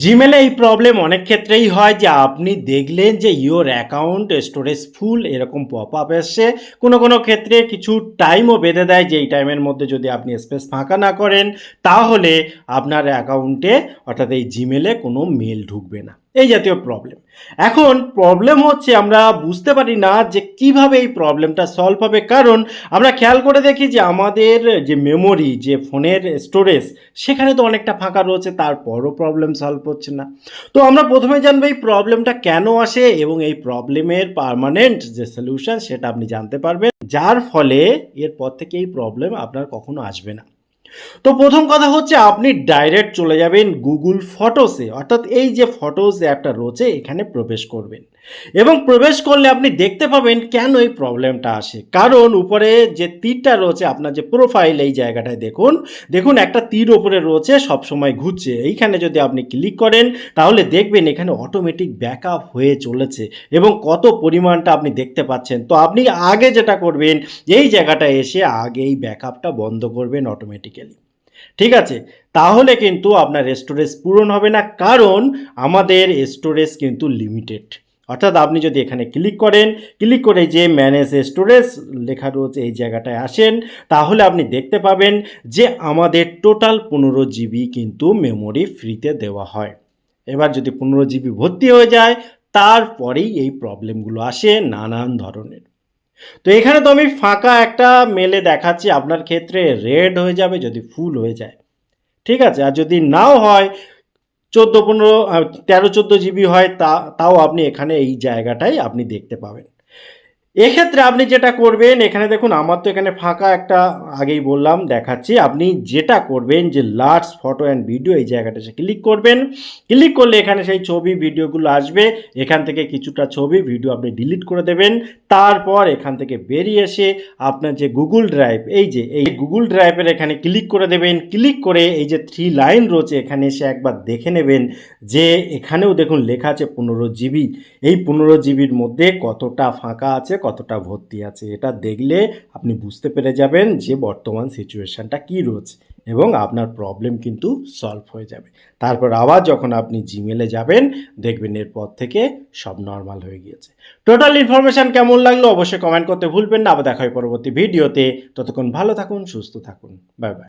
জিমেলে এই প্রবলেম অনেক ক্ষেত্রেই হয় যে আপনি দেখলেন যে ইওর অ্যাকাউন্ট স্টোরেজ ফুল এরকম পপ আপ এসছে। কোনো কোনো ক্ষেত্রে কিছু টাইমও বেঁধে দেয় যে এই টাইমের মধ্যে যদি আপনি স্পেস ফাঁকা না করেন, তাহলে আপনার অ্যাকাউন্টে অর্থাৎ এই জিমেলে কোনো মেল ঢুকবে না। এই জাতীয় প্রবলেম এখন প্রবলেম হচ্ছে আমরা বুঝতে পারি না যে কীভাবে এই প্রবলেমটা সলভ হবে। কারণ আমরা খেয়াল করে দেখি যে আমাদের যে মেমোরি যে ফোনের স্টোরেজ সেখানে তো অনেকটা ফাঁকা রয়েছে, তারপরও প্রবলেম সলভ হচ্ছে না। তো আমরা প্রথমে জানব এই প্রবলেমটা কেন আসে এবং এই প্রবলেমের পার্মানেন্ট যে সলিউশন সেটা আপনি জানতে পারবেন। যার ফলে এরপর থেকে এই প্রবলেম আপনার কখনো আসবে না। তো প্রথম কথা হচ্ছে আপনি ডাইরেক্ট চলে যাবেন গুগল ফটোসে অর্থাৎ এই যে ফটোস অ্যাপটা রয়েছে, এখানে প্রবেশ করবেন। এবং প্রবেশ করলে আপনি দেখতে পাবেন কেন এই প্রবলেমটা আসে। কারণ উপরে যে তীরটা রয়েছে, আপনার যে প্রোফাইল এই জায়গাটায় দেখুন দেখুন একটা তীর ওপরে রয়েছে, সবসময় ঘুরছে। এইখানে যদি আপনি ক্লিক করেন, তাহলে দেখবেন এখানে অটোমেটিক ব্যাকআপ হয়ে চলেছে এবং কত পরিমাণটা আপনি দেখতে পাচ্ছেন। তো আপনি আগে যেটা করবেন, এই জায়গাটায় এসে আগে এই ব্যাকআপটা বন্ধ করবেন অটোমেটিক্যালি ঠিক আছে? তাহলে কিন্তু আপনার স্টোরেজ পূরণ হবে না, কারণ আমাদের স্টোরেজ কিন্তু লিমিটেড অর্থাৎ আপনি যদি এখানে ক্লিক করেন ক্লিক করে যে ম্যানেজ স্টোরেজ লেখা রয়েছে এই জায়গাটায় আসেন, তাহলে আপনি দেখতে পাবেন যে আমাদের টোটাল পনেরো জিবি কিন্তু মেমোরি ফ্রিতে দেওয়া হয়। এবার যদি পনেরো জিবি ভর্তি হয়ে যায়, তারপরেই এই প্রবলেমগুলো আসে নানান ধরনের। তো এখানে তো আমি ফাঁকা একটা মেলে দেখাচ্ছি, আপনার ক্ষেত্রে রেড হয়ে যাবে যদি ফুল হয়ে যায়। ঠিক আছে, আর যদি নাও হয় চোদ্দ, পনেরো তেরো, চোদ্দ জিবি হয় তা, তাও আপনি এখানে এই জায়গাটাই আপনি দেখতে পাবেন। এক্ষেত্রে আপনি যেটা করবেন, এখানে দেখুন, আমার তো এখানে ফাঁকা একটা আগেই বললাম, দেখাচ্ছি। আপনি যেটা করবেন, যে লার্জ ফটো অ্যান্ড ভিডিও এই জায়গাটা ক্লিক করবেন। ক্লিক করলে এখানে সেই ছবি ভিডিওগুলো আসবে। এখান থেকে কিছুটা ছবি ভিডিও আপনি ডিলিট করে দেবেন। তারপর এখান থেকে বেরিয়ে এসে আপনার যে গুগল ড্রাইভ এই যে, এই গুগল ড্রাইভের এখানে ক্লিক করে দেবেন। ক্লিক করে এই যে থ্রি লাইন রয়েছে, এখানে এসে একবার দেখে নেবেন যে এখানেও দেখুন লেখা আছে পনেরো জিবি এই পনেরো জিবির মধ্যে কতটা ফাঁকা আছে কতটা ভর্তি আছে, এটা দেখলে আপনি বুঝতে পেরে যাবেন যে বর্তমান সিচুয়েশানটা কী রয়েছে এবং আপনার প্রবলেম কিন্তু সলভ হয়ে যাবে। তারপর আবার যখন আপনি জিমেলে যাবেন, দেখবেন এরপর থেকে সব নর্মাল হয়ে গিয়েছে। টোটাল ইনফরমেশান কেমন লাগল অবশ্যই কমেন্ট করতে ভুলবেন না। আবার দেখা হয় পরবর্তী ভিডিওতে ততক্ষণ ভালো থাকুন, সুস্থ থাকুন। Bye bye